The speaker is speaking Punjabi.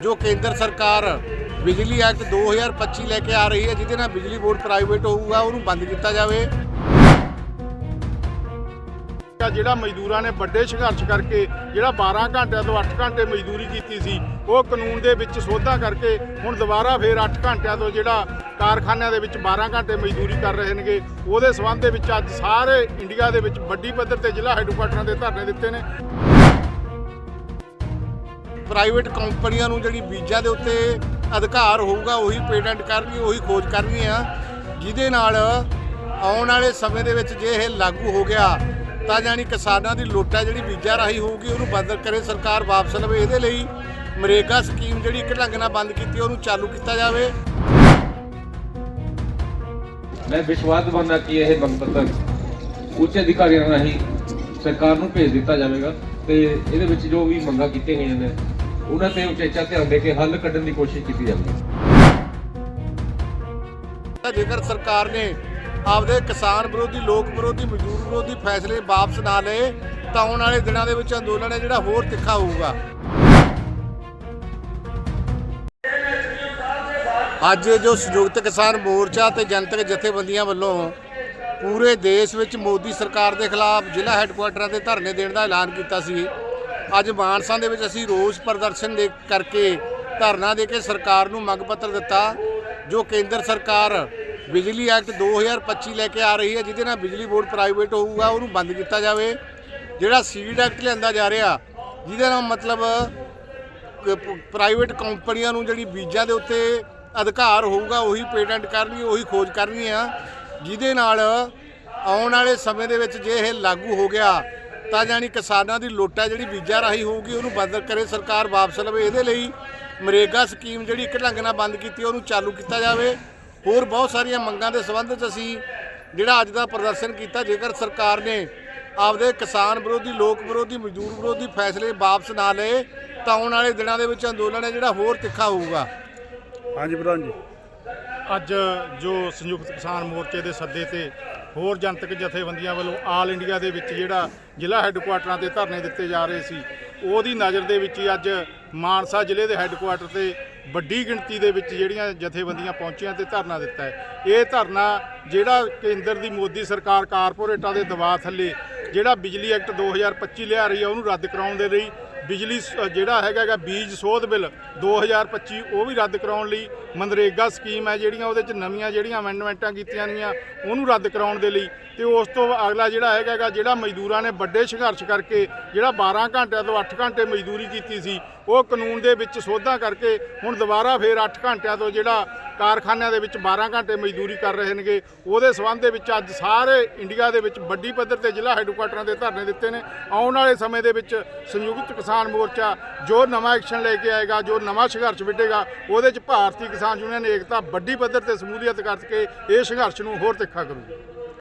ਜੋ ਕੇਂਦਰ ਸਰਕਾਰ ਬਿਜਲੀ ਐਕਟ 2025 ਲੈ ਕੇ ਆ ਰਹੀ ਹੈ, ਜਿਹਦੇ ਨਾਲ ਬਿਜਲੀ ਬੋਰਡ ਪ੍ਰਾਈਵੇਟ ਹੋਊਗਾ, ਉਹਨੂੰ ਬੰਦ ਕੀਤਾ ਜਾਵੇ। ਜਿਹੜਾ ਮਜ਼ਦੂਰਾਂ ਨੇ ਵੱਡੇ ਸੰਘਰਸ਼ ਕਰਕੇ, ਜਿਹੜਾ 12 ਘੰਟਿਆਂ ਤੋਂ 8 ਘੰਟੇ ਮਜ਼ਦੂਰੀ ਕੀਤੀ ਸੀ, ਉਹ ਕਾਨੂੰਨ ਦੇ ਵਿੱਚ ਸੋਧਾਂ ਕਰਕੇ ਹੁਣ ਦੁਬਾਰਾ ਫੇਰ 8 ਘੰਟਿਆਂ ਤੋਂ ਜਿਹੜਾ ਕਾਰਖਾਨਿਆਂ ਦੇ ਵਿੱਚ 12 ਘੰਟੇ ਮਜ਼ਦੂਰੀ ਕਰ ਰਹੇ ਨੇਗੇ, ਉਹਦੇ ਸਬੰਧ ਦੇ ਵਿੱਚ ਅੱਜ ਸਾਰੇ ਇੰਡੀਆ ਦੇ ਵਿੱਚ ਵੱਡੀ ਪੱਧਰ ਤੇ ਜ਼ਿਲ੍ਹਾ ਹੈੱਡਕੁਆਟਰਾਂ ਦੇ ਧਰਨੇ ਦਿੱਤੇ ਨੇ। ਪ੍ਰਾਈਵੇਟ ਕੰਪਨੀਆਂ ਨੂੰ ਜਿਹੜੀ ਬੀਜਾਂ ਦੇ ਉੱਤੇ ਅਧਿਕਾਰ ਹੋਊਗਾ, ਉਹੀ ਪੇਟੈਂਟ ਕਰਨਗੀ, ਉਹੀ ਖੋਜ ਕਰਨਗੀਆਂ ਜਿਹਦੇ ਨਾਲ ਆਉਣ ਵਾਲੇ ਸਮੇਂ ਦੇ ਵਿੱਚ ਜੇ ਇਹ ਲਾਗੂ ਹੋ ਗਿਆ, ਤਾਂ ਜਾਨੀ ਕਿਸਾਨਾਂ ਦੀ ਲੋਟਾ ਜਿਹੜੀ ਬੀਜਾਂ ਰਾਹੀਂ ਹੋਊਗੀ, ਉਹਨੂੰ ਬੰਦ ਕਰੇ ਸਰਕਾਰ ਵਾਪਸ ਲਵੇ। ਇਹਦੇ ਲਈ ਮਰੇਗਾ ਸਕੀਮ ਜਿਹੜੀ ਇੱਕ ਢੰਗ ਨਾਲ ਬੰਦ ਕੀਤੀ, ਉਹਨੂੰ ਚਾਲੂ ਕੀਤਾ ਜਾਵੇ। ਮੈਂ ਵਿਸ਼ਵਾਸ ਦਵਾਉਂਦਾ ਕਿ ਇਹ ਮੰਗ ਪੱਤਰ ਉੱਚ ਅਧਿਕਾਰੀਆਂ ਰਾਹੀਂ ਸਰਕਾਰ ਨੂੰ ਭੇਜ ਦਿੱਤਾ ਜਾਵੇਗਾ ਤੇ ਇਹਦੇ ਵਿੱਚ ਜੋ ਵੀ ਮੰਗਾਂ ਕੀਤੀਆਂ ਗਈਆਂ ਨੇ ਉਹਨਾਂ ਤੇ ਉਚੇਚਾ ਧਿਆਨ ਦੇ ਕੇ ਹੱਲ ਕੱਢਣ ਦੀ ਕੋਸ਼ਿਸ਼ ਕੀਤੀ ਜਾਵੇਗੀ ਜੇਕਰ ਸਰਕਾਰ ਨੇ ਆਪਦੇ ਕਿਸਾਨ ਵਿਰੋਧੀ, ਲੋਕ ਵਿਰੋਧੀ, ਮਜ਼ਦੂਰ ਵਿਰੋਧੀ ਫੈਸਲੇ ਵਾਪਸ ਨਾ ਲਏ, ਤਾਂ ਆਉਣ ਵਾਲੇ ਦਿਨਾਂ ਦੇ ਵਿੱਚ ਅੰਦੋਲਨ ਹੈ ਜਿਹੜਾ ਹੋਰ ਤਿੱਖਾ ਹੋਊਗਾ। ਅੱਜ ਜੋ ਸੰਯੁਕਤ ਕਿਸਾਨ ਮੋਰਚਾ ਤੇ ਜਨਤਕ ਜਥੇਬੰਦੀਆਂ ਵੱਲੋਂ ਪੂਰੇ ਦੇਸ਼ ਵਿੱਚ ਮੋਦੀ ਸਰਕਾਰ ਦੇ ਖਿਲਾਫ ਜ਼ਿਲ੍ਹਾ ਹੈੱਡਕੁਆਟਰਾਂ ਤੇ ਧਰਨੇ ਦੇਣ ਦਾ ਐਲਾਨ ਕੀਤਾ ਸੀ ਅੱਜ ਮਾਨਸਾ ਦੇ ਵਿੱਚ ਅਸੀਂ ਰੋਸ ਪ੍ਰਦਰਸ਼ਨ ਦੇ ਕਰਕੇ ਧਰਨਾ ਦੇ ਕੇ ਸਰਕਾਰ ਨੂੰ ਮੰਗ ਪੱਤਰ ਦਿੱਤਾ, ਜੋ ਕੇਂਦਰ ਸਰਕਾਰ ਬਿਜਲੀ ਐਕਟ 2025 ਲੈ ਕੇ ਆ ਰਹੀ ਹੈ, ਜਿਹਦੇ ਨਾਲ ਬਿਜਲੀ ਬੋਰਡ ਪ੍ਰਾਈਵੇਟ ਹੋਊਗਾ, ਉਹਨੂੰ ਬੰਦ ਕੀਤਾ ਜਾਵੇ। ਜਿਹੜਾ ਸੀਡ ਐਕਟ ਲਿਆਂਦਾ ਜਾ ਰਿਹਾ, ਜਿਹਦੇ ਨਾਲ ਮਤਲਬ ਪ੍ਰਾਈਵੇਟ ਕੰਪਨੀਆਂ ਨੂੰ ਜਿਹੜੀ ਬੀਜਾਂ ਦੇ ਉੱਤੇ ਅਧਿਕਾਰ ਹੋਊਗਾ, ਉਹੀ ਪੇਟੈਂਟ ਕਰਨੀ, ਉਹੀ ਖੋਜ ਕਰਨੀ ਆ, ਜਿਹਦੇ ਨਾਲ ਆਉਣ ਵਾਲੇ ਸਮੇਂ ਦੇ ਵਿੱਚ ਜੇ ਇਹ ਲਾਗੂ ਹੋ ਗਿਆ ਤਾਂ ਜਾਨੀ ਕਿਸਾਨਾਂ ਦੀ ਲੋਟਾ ਜਿਹੜੀ ਬੀਜਾਂ ਰਾਹੀਂ ਹੋਊਗੀ ਉਹਨੂੰ ਬੰਦ ਕਰੇ ਸਰਕਾਰ ਵਾਪਸ ਲਵੇ। ਇਹਦੇ ਲਈ ਮਰੇਗਾ ਸਕੀਮ ਜਿਹੜੀ ਇੱਕ ਢੰਗ ਨਾਲ ਬੰਦ ਕੀਤੀ ਉਹਨੂੰ ਚਾਲੂ ਕੀਤਾ ਜਾਵੇ। ਹੋਰ ਬਹੁਤ ਸਾਰੀਆਂ ਮੰਗਾਂ ਦੇ ਸੰਬੰਧ 'ਚ ਅਸੀਂ ਜਿਹੜਾ ਅੱਜ ਦਾ ਪ੍ਰਦਰਸ਼ਨ ਕੀਤਾ ਜੇਕਰ ਸਰਕਾਰ ਨੇ ਆਪਦੇ ਕਿਸਾਨ ਵਿਰੋਧੀ ਲੋਕ ਵਿਰੋਧੀ ਮਜ਼ਦੂਰ ਵਿਰੋਧੀ ਫੈਸਲੇ ਵਾਪਸ ਨਾ ਲਏ ਤਾਂ ਆਉਣ ਵਾਲੇ ਦਿਨਾਂ ਦੇ ਵਿੱਚ ਅੰਦੋਲਨ ਹੈ ਜਿਹੜਾ ਹੋਰ ਤਿੱਖਾ ਹੋਊਗਾ। ਹਾਂਜੀ ਪ੍ਰਧਾਨ ਜੀ। ਅੱਜ ਜੋ ਸੰਯੁਕਤ ਕਿਸਾਨ ਮੋਰਚੇ ਦੇ ਸੱਦੇ ਤੇ ਹੋਰ ਜਨਤਕ ਜਥੇਬੰਦੀਆਂ ਵੱਲੋਂ ਆਲ ਇੰਡੀਆ ਦੇ ਵਿੱਚ ਜਿਹੜਾ ਜ਼ਿਲ੍ਹਾ ਹੈੱਡਕੁਆਟਰਾਂ ਤੇ ਧਰਨੇ ਦਿੱਤੇ ਜਾ ਰਹੇ ਸੀ, ਉਹਦੀ ਨਜ਼ਰ ਦੇ ਵਿੱਚ ਹੀ ਅੱਜ ਮਾਨਸਾ ਜ਼ਿਲ੍ਹੇ ਦੇ ਹੈੱਡਕੁਆਟਰ ਤੇ ਵੱਡੀ ਗਿਣਤੀ ਦੇ ਵਿੱਚ ਜਿਹੜੀਆਂ ਜਥੇਬੰਦੀਆਂ ਪਹੁੰਚੀਆਂ ਤੇ ਧਰਨਾ ਦਿੱਤਾ ਹੈ। ਇਹ ਧਰਨਾ ਜਿਹੜਾ ਕੇਂਦਰ ਦੀ ਮੋਦੀ ਸਰਕਾਰ ਕਾਰਪੋਰੇਟਾਂ ਦੇ ਦਬਾਅ ਥੱਲੇ ਜਿਹੜਾ ਬਿਜਲੀ ਐਕਟ 2025 ਲਿਆ ਰਹੀ ਹੈ, ਉਹਨੂੰ ਰੱਦ ਕਰਾਉਣ ਦੇ ਲਈ ਬਿਜਲੀ ਸ- ਜਿਹੜਾ ਹੈਗਾ ਗਾ ਬੀਜ ਸੋਧ ਬਿੱਲ 2025 ਉਹ ਵੀ ਰੱਦ ਕਰਾਉਣ ਲਈ ਮਨਰੇਗਾ ਸਕੀਮ ਹੈ ਜਿਹੜੀਆਂ, ਉਹਦੇ ਚ ਨਵੀਆਂ ਜਿਹੜੀਆਂ ਅਮੈਂਡਮੈਂਟਾਂ ਕੀਤੀਆਂ ਗਈਆਂ, ਉਹਨੂੰ ਰੱਦ ਕਰਾਉਣ ਦੇ ਲਈ ਤੇ ਉਸ ਤੋਂ ਅਗਲਾ ਜਿਹੜਾ ਹੈਗਾ ਗਾ, ਜਿਹੜਾ ਮਜ਼ਦੂਰਾਂ ਨੇ ਵੱਡੇ ਸੰਘਰਸ਼ ਕਰਕੇ ਜਿਹੜਾ 12 ਘੰਟਿਆਂ ਤੋਂ 8 ਘੰਟੇ ਮਜ਼ਦੂਰੀ ਕੀਤੀ ਸੀ ਉਹ ਕਾਨੂੰਨ ਦੇ ਵਿੱਚ ਸੋਧਾਂ ਕਰਕੇ ਹੁਣ ਦੁਬਾਰਾ ਫੇਰ 8 ਘੰਟਿਆਂ ਤੋਂ ਜਿਹੜਾ ਕਾਰਖਾਨਿਆਂ ਦੇ ਵਿੱਚ 12 ਘੰਟੇ ਮਜ਼ਦੂਰੀ ਕਰ ਰਹੇ ਨੇਗੇ, ਉਹਦੇ ਸਬੰਧ ਦੇ ਵਿੱਚ ਅੱਜ ਸਾਰੇ ਇੰਡੀਆ ਦੇ ਵਿੱਚ ਵੱਡੀ ਪੱਧਰ ਤੇ ਜ਼ਿਲ੍ਹਾ ਹੈੱਡਕੁਆਟਰਾਂ ਦੇ ਧਰਨੇ ਦਿੱਤੇ ਨੇ। ਆਉਣ ਵਾਲੇ ਸਮੇਂ ਦੇ ਵਿੱਚ ਸੰਯੁਕਤ ਕਿਸਾਨ ਮੋਰਚਾ ਜੋ ਨਵਾਂ ਐਕਸ਼ਨ ਲੈ ਕੇ ਆਏਗਾ, ਜੋ ਨਵਾਂ ਸੰਘਰਸ਼ ਵਿੱਢੇਗਾ, ਉਹਦੇ ਚ ਭਾਰਤੀ ਕਿਸਾਨ ਯੂਨੀਅਨ ਏਕਤਾ ਵੱਡੀ ਪੱਧਰ ਤੇ ਸਮੂਲੀਅਤ ਕਰਕੇ ਇਹ ਸੰਘਰਸ਼ ਨੂੰ ਹੋਰ ਤਿੱਖਾ ਕਰੂਗੀ।